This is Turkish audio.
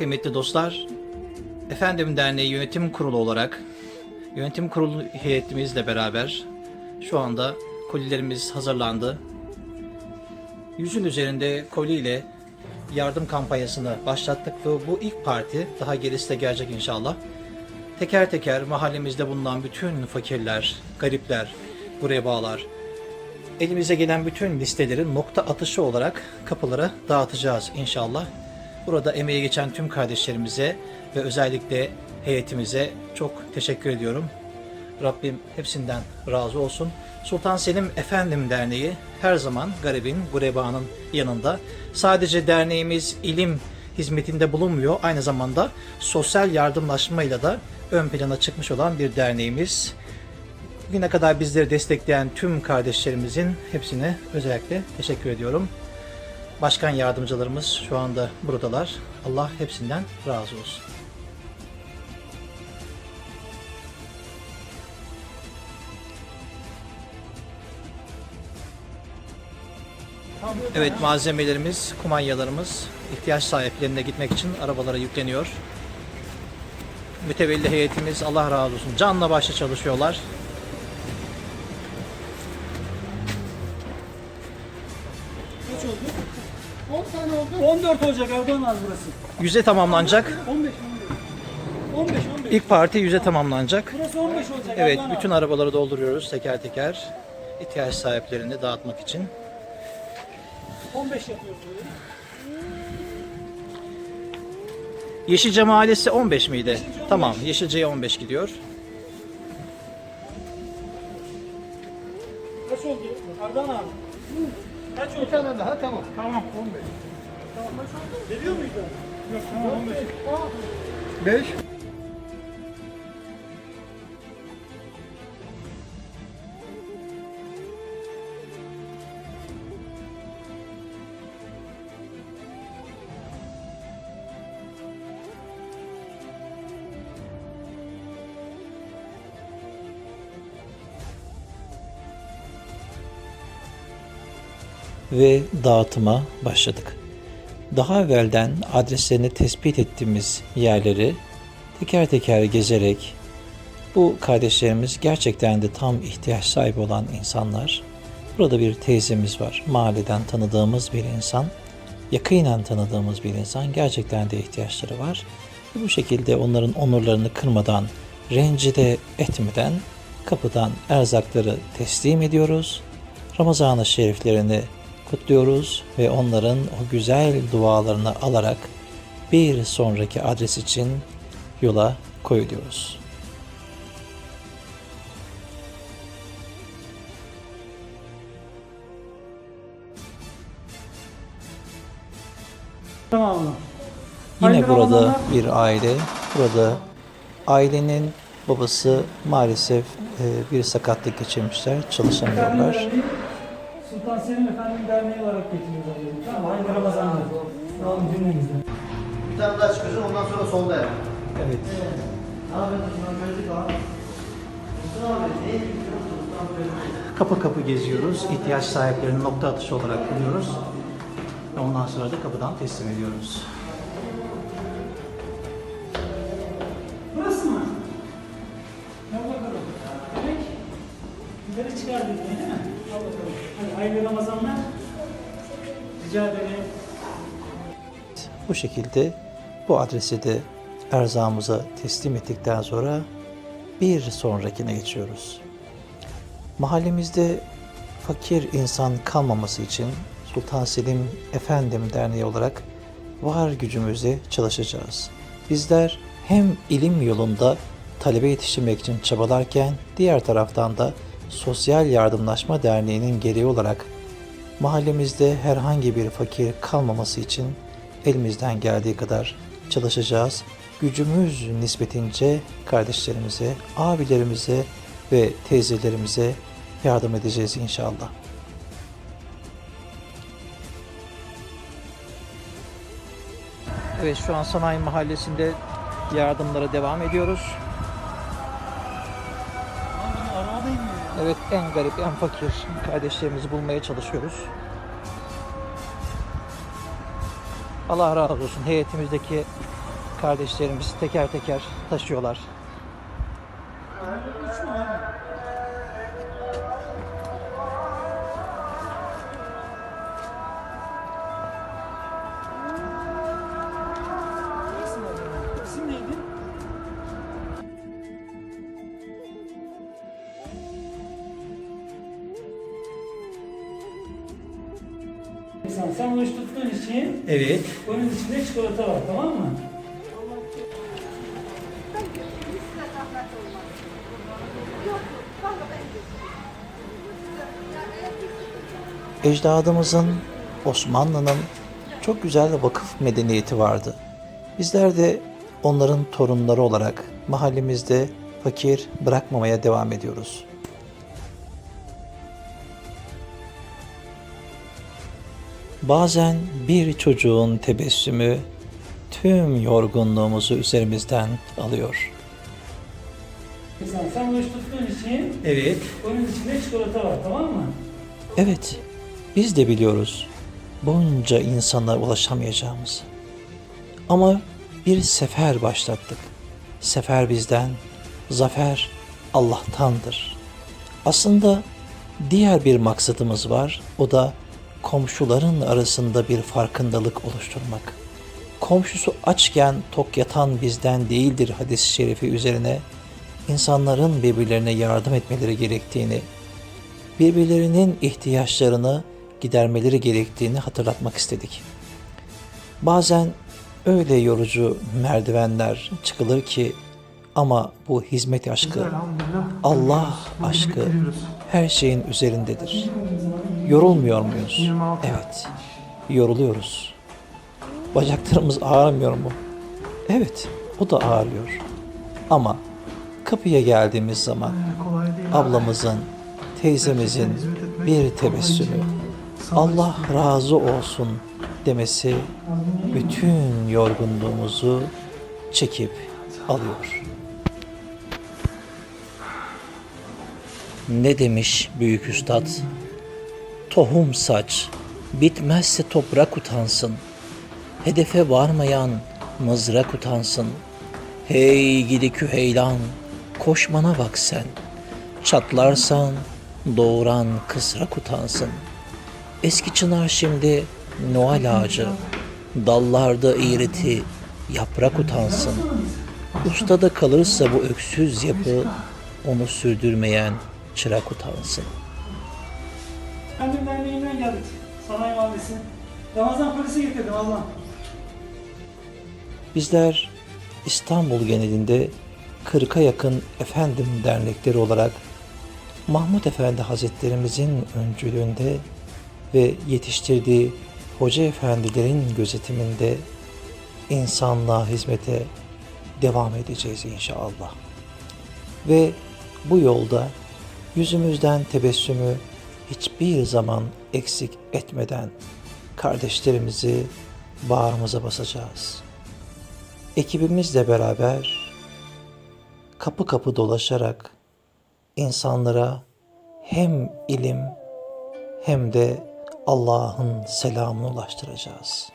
Kıymetli dostlar, Efendim Derneği Yönetim Kurulu olarak yönetim kurulu heyetimizle beraber şu anda kolilerimiz hazırlandı. Yüzün üzerinde koli ile yardım kampanyasını başlattık ve bu ilk parti daha gerisi de gelecek inşallah. Teker teker mahallemizde bulunan bütün fakirler, garipler, buraya bağlar, elimize gelen bütün listeleri nokta atışı olarak kapılara dağıtacağız inşallah. Burada emeği geçen tüm kardeşlerimize ve özellikle heyetimize çok teşekkür ediyorum. Rabbim hepsinden razı olsun. Sultan Selim Efendim Derneği her zaman garibin, gurebanın yanında. Sadece derneğimiz ilim hizmetinde bulunmuyor. Aynı zamanda sosyal yardımlaşmayla da ön plana çıkmış olan bir derneğimiz. Bugüne kadar bizleri destekleyen tüm kardeşlerimizin hepsine özellikle teşekkür ediyorum. Başkan yardımcılarımız şu anda buradalar. Allah hepsinden razı olsun. Evet malzemelerimiz, kumanyalarımız ihtiyaç sahiplerine gitmek için arabalara yükleniyor. Mütevelli heyetimiz Allah razı olsun canla başla çalışıyorlar. 14 olacak Erdoğan abi burası. Yüze tamamlanacak. 15 15. 15 15. İlk parti yüze tamamlanacak. Burası 15 olacak Evet, Erdoğan bütün arabaları dolduruyoruz teker teker. ihtiyaç sahiplerine dağıtmak için. abi. 15 yapıyoruz böyle. Yeşilce Mahallesi 15 miydi? Tamam, Yeşilce'ye 15 gidiyor. Kaç oldu Erdoğan abi? Kaç oldu? Bir tane daha tamam. Tamam 15. Tamam kaç oldu? Veriyor muydu? Yok tamam 15. 5 ve dağıtıma başladık. Daha evvelden adreslerini tespit ettiğimiz yerleri teker teker gezerek bu kardeşlerimiz gerçekten de tam ihtiyaç sahibi olan insanlar. Burada bir teyzemiz var. Mahalleden tanıdığımız bir insan. Yakinen tanıdığımız bir insan. Gerçekten de ihtiyaçları var. Bu şekilde onların onurlarını kırmadan, rencide etmeden kapıdan erzakları teslim ediyoruz. Ramazan-ı şeriflerini kutluyoruz ve onların o güzel dualarını alarak bir sonraki adres için yola koyuluyoruz. Tamam? Yine Hayırlı burada Ramazanlar. bir aile. Burada ailenin babası maalesef e, bir sakatlık geçirmişler. Çalışamıyorlar. Sultan Selim Efendim Derneği olarak getiriyoruz abi. Tamam Ramazanlar. Sağ olun cümlemizde. Bir tane daha çıkıyorsun ondan sonra solda yap. Evet. Şundan gördük abi. Mustafa abi. Kapı kapı geziyoruz. İhtiyaç sahiplerini nokta atışı olarak buluyoruz. Ve ondan sonra da kapıdan teslim ediyoruz. Hayırlı Ramazanlar. Rica ederim. Bu şekilde bu adresi de erzağımıza teslim ettikten sonra bir sonrakine geçiyoruz. Mahallemizde fakir insan kalmaması için Sultan Selim Efendim Derneği olarak var gücümüzle çalışacağız. Bizler hem ilim yolunda talebe yetiştirmek için çabalarken diğer taraftan da Sosyal Yardımlaşma Derneği'nin gereği olarak mahallemizde herhangi bir fakir kalmaması için elimizden geldiği kadar çalışacağız. Gücümüz nispetince kardeşlerimize, abilerimize ve teyzelerimize yardım edeceğiz inşallah. Evet şu an Sanayi Mahallesi'nde yardımlara devam ediyoruz. Evet en garip, en fakir kardeşlerimizi bulmaya çalışıyoruz. Allah razı olsun heyetimizdeki Kardeşlerimiz teker teker taşıyorlar. Sen, sen oruç tuttuğun için Evet. onun içinde çikolata var tamam mı? Ecdadımızın, Osmanlı'nın çok güzel vakıf medeniyeti vardı. Bizler de onların torunları olarak mahallemizde fakir bırakmamaya devam ediyoruz. Bazen bir çocuğun tebessümü tüm yorgunluğumuzu üzerimizden alıyor. Sen, oruç tuttuğun için Evet. onun içinde çikolata var tamam mı? Evet, biz de biliyoruz bunca insana ulaşamayacağımızı. Ama bir sefer başlattık. Sefer bizden, zafer Allah'tandır. Aslında diğer bir maksadımız var. O da komşuların arasında bir farkındalık oluşturmak. Komşusu açken tok yatan bizden değildir hadis-i şerifi üzerine insanların birbirlerine yardım etmeleri gerektiğini birbirlerinin ihtiyaçlarını gidermeleri gerektiğini hatırlatmak istedik. Bazen öyle yorucu merdivenler çıkılır ki ama bu hizmet aşkı, Allah aşkı her şeyin üzerindedir. Yorulmuyor muyuz? Evet, yoruluyoruz. Bacaklarımız ağrımıyor mu? Evet, o da ağrıyor. Ama kapıya geldiğimiz zaman ablamızın, teyzemizin bir tebessümü, Allah razı olsun demesi bütün yorgunluğumuzu çekip alıyor. Ne demiş büyük üstad? Tohum saç, bitmezse toprak utansın. Hedefe varmayan mızrak utansın. Hey gidi küheylan, koşmana bak sen. Çatlarsan doğuran kısrak utansın. Eski çınar şimdi Noel ağacı. Dallarda iğreti, yaprak utansın. Ustada kalırsa bu öksüz yapı, onu sürdürmeyen çırak utansın. Efendim derneğinden geldik. Sanayi Mahallesi. Ramazan polisi getirdim Allah. Bizler İstanbul genelinde 40'a yakın efendim dernekleri olarak Mahmut Efendi Hazretlerimizin öncülüğünde ve yetiştirdiği hoca efendilerin gözetiminde insanlığa hizmete devam edeceğiz inşallah. Ve bu yolda yüzümüzden tebessümü hiçbir zaman eksik etmeden kardeşlerimizi bağrımıza basacağız. Ekibimizle beraber kapı kapı dolaşarak insanlara hem ilim hem de Allah'ın selamını ulaştıracağız.